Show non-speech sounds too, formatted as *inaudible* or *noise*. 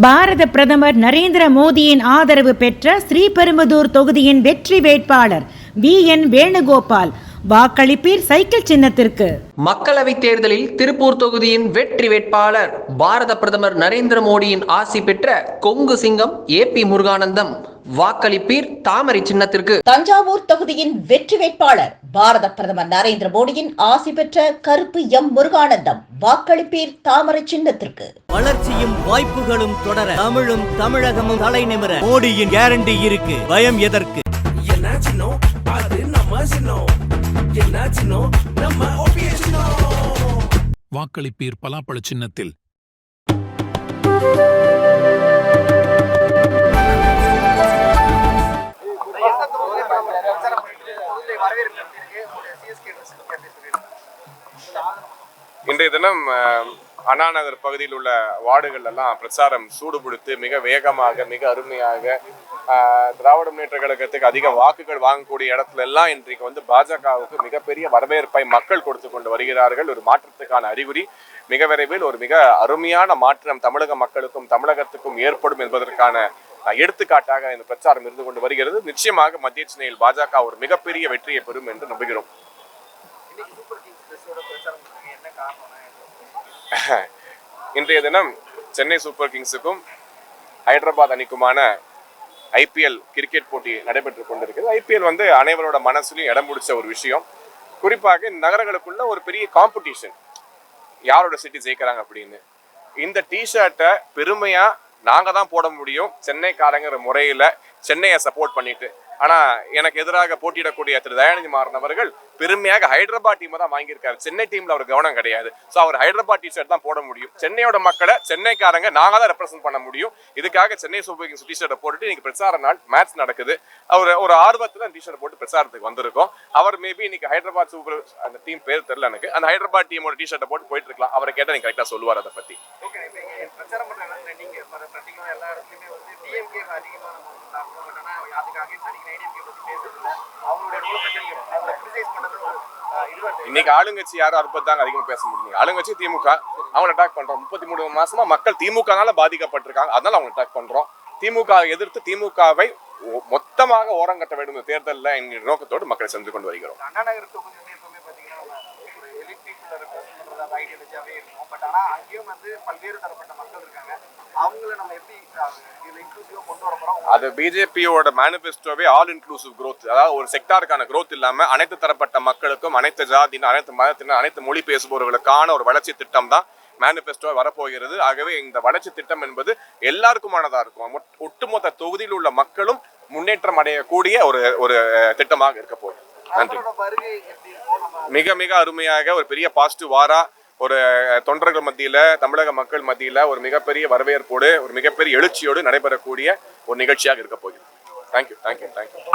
பாரத பிரதமர் நரேந்திர மோடியின் ஆதரவு பெற்ற ஸ்ரீபெரும்புதூர் தொகுதியின் வெற்றி வேட்பாளர் வி என் வேணுகோபால் வாக்களிப்பீர் சைக்கிள் சின்னத்திற்கு. மக்களவைத் தேர்தலில் திருப்பூர் தொகுதியின் வெற்றி வேட்பாளர் பாரத பிரதமர் நரேந்திர மோடியின் ஆசி பெற்ற கொங்கு சிங்கம் ஏ பி முருகானந்தம். வாக்களிப்பீர் தாமரை சின்னத்திற்கு. தஞ்சாவூர் தொகுதியின் வெற்றி வேட்பாளர் பாரத பிரதமர் நரேந்திர மோடியின் ஆசி பெற்ற கருப்பு எம் முருகானந்தம். வாக்களிப்பீர் தாமரை சின்னத்திற்கு. வளர்ச்சியும் வாய்ப்புகளும் தொடர தமிழும் தமிழகமும் தலை நிமிர மோடியின் கேரண்டி இருக்கு. பயம் எதற்கு? என்னாச்சினோ அது நம்ம சின்னோ என்னாச்சினோ நம்ம ஓபிஎஸ்னோ வாக்களிப்பீர் பலாப்பழ சின்னத்தில். இன்றைய தினம் அண்ணா நகர் பகுதியில் உள்ள வார்டுகள் எல்லாம் பிரச்சாரம் சூடுபிடித்து மிக வேகமாக மிக அருமையாக திராவிட முன்னேற்ற கழகத்துக்கு அதிக வாக்குகள் வாங்கக்கூடிய இடத்துல எல்லாம் இன்றைக்கு வந்து பாஜகவுக்கு மிகப்பெரிய வரவேற்பை மக்கள் கொடுத்து கொண்டு வருகிறார்கள். ஒரு மாற்றத்துக்கான அறிகுறி. மிக விரைவில் ஒரு மிக அருமையான மாற்றம் தமிழக மக்களுக்கும் தமிழகத்துக்கும் ஏற்படும் என்பதற்கான எடுத்துக்காட்டாக இந்த பிரச்சாரம் இருந்து கொண்டு வருகிறது. நிச்சயமாக மத்திய சென்னையில் பாஜக ஒரு மிகப்பெரிய வெற்றியை பெறும் என்று நம்புகிறோம். *laughs* இன்றைய தினம் சென்னை சூப்பர் கிங்ஸுக்கும் ஹைதராபாத் அணிக்குமான ஐபிஎல் கிரிக்கெட் போட்டி நடைபெற்றுக் கொண்டிருக்கிறது. ஐபிஎல் வந்து அனைவரோட மனசுலையும் இடம் பிடிச்ச ஒரு விஷயம். குறிப்பாக இந்த நகரங்களுக்குள்ள ஒரு பெரிய காம்படிஷன் யாரோட சிட்டி ஜெயிக்கிறாங்க அப்படின்னு. இந்த டிஷர்ட்டை பெருமையாக நாங்கள் தான் போட முடியும். சென்னைக்காரங்கிற முறையில் சென்னையை சப்போர்ட் பண்ணிட்டு ஆனா எனக்கு எதிராக போட்டியிடக்கூடிய திரு தயாநிதி மாறன் அவர்கள் பெருமையாக ஹைதராபாத் டீமை தான் வாங்கியிருக்காரு. சென்னை டீம்ல அவர் கவனம் கிடையாது. ஸோ அவர் ஹைதராபாத் டிஷர்ட் தான் போட முடியும். சென்னையோட மக்களை சென்னைக்காரங்க நாங்க தான் ரெப்ரசென்ட் பண்ண முடியும். இதுக்காக சென்னை சூப்பர் கிங்ஸ் டிஷர்ட்டை போட்டுட்டு இன்னைக்கு பிரச்சார நாள் மேட்ச் நடக்குது. அவர் ஒரு ஆர்வத்துல டிஷர்ட் போட்டு பிரச்சாரத்துக்கு வந்திருக்கோம். அவர் மேபி இன்னைக்கு ஹைதராபாத் சூப்பர் அந்த டீம் பேர் தெரியல எனக்கு. அந்த ஹைதராபாத் டீமோட டிஷர்ட்டை போட்டு போயிட்டு இருக்கலாம். அவரை கேட்டால் நீங்க கரெக்டாக சொல்லுவார் அதை பத்தி. பிரச்சாரம் பண்ற இடத்துல எல்லா வந்து டிஎம்கே அதிகமான பட் அதுக்கு அகைன்ஸ்ட் அவங்களுடைய ரோல் கிரிட்டிசைஸ் ஒரு இன்னைக்கு ஆளுங்கட்சி யாரும் அதை அதிகமாக அதிகமா பேச முடியும். ஆளுங்கட்சி திமுக. அவங்க அட்டாக் பண்றோம். முப்பத்தி மூணு மாசமா மக்கள் திமுகனால பாதிக்கப்பட்டிருக்காங்க. அதனால அவங்க அட்டாக் பண்றோம். திமுக எதிர்த்து திமுகவை மொத்தமாக ஓரங்கட்ட வேண்டும் தேர்தலில் என்கிற நோக்கத்தோடு மக்களை சென்று கொண்டு வருகிறோம். தொகுதி அங்கேயும் வந்து பல்வேறு தரப்பட்ட மக்கள் இருக்காங்க. அது பிஜேபியோட மேனிஃபெஸ்டோவே ஆல் இன்க்ளூசிவ் growth. அதாவது ஒரு செக்டாருக்கான growth இல்லாம அனைத்து தரப்பட்ட மக்களுக்கும் அனைத்து ஜாதியினர் அனைத்து மதத்தினர் அனைத்து மொழி பேசுபவர்களுக்கான ஒரு வளர்ச்சி திட்டம் தான் மேனிஃபெஸ்டோ வரப்போகிறது. ஆகவே இந்த வளர்ச்சி திட்டம் என்பது எல்லாருக்குமானதா இருக்கும். ஒட்- ஒட்டுமொத்த தொகுதியில் உள்ள மக்களும் முன்னேற்றம் அடையக்கூடிய ஒரு ஒரு திட்டமாக இருக்க போகுது. நன்றி. மிக மிக அருமையாக ஒரு பெரிய பாசிட்டிவ் வாரா ஒரு தொண்டர்கள் மத்தியில் தமிழக மக்கள் மத்தியில் ஒரு மிகப்பெரிய வரவேற்போடு ஒரு மிகப்பெரிய எழுச்சியோடு நடைபெறக்கூடிய ஒரு நிகழ்ச்சியாக இருக்க போகிறது. Thank you thank you thank you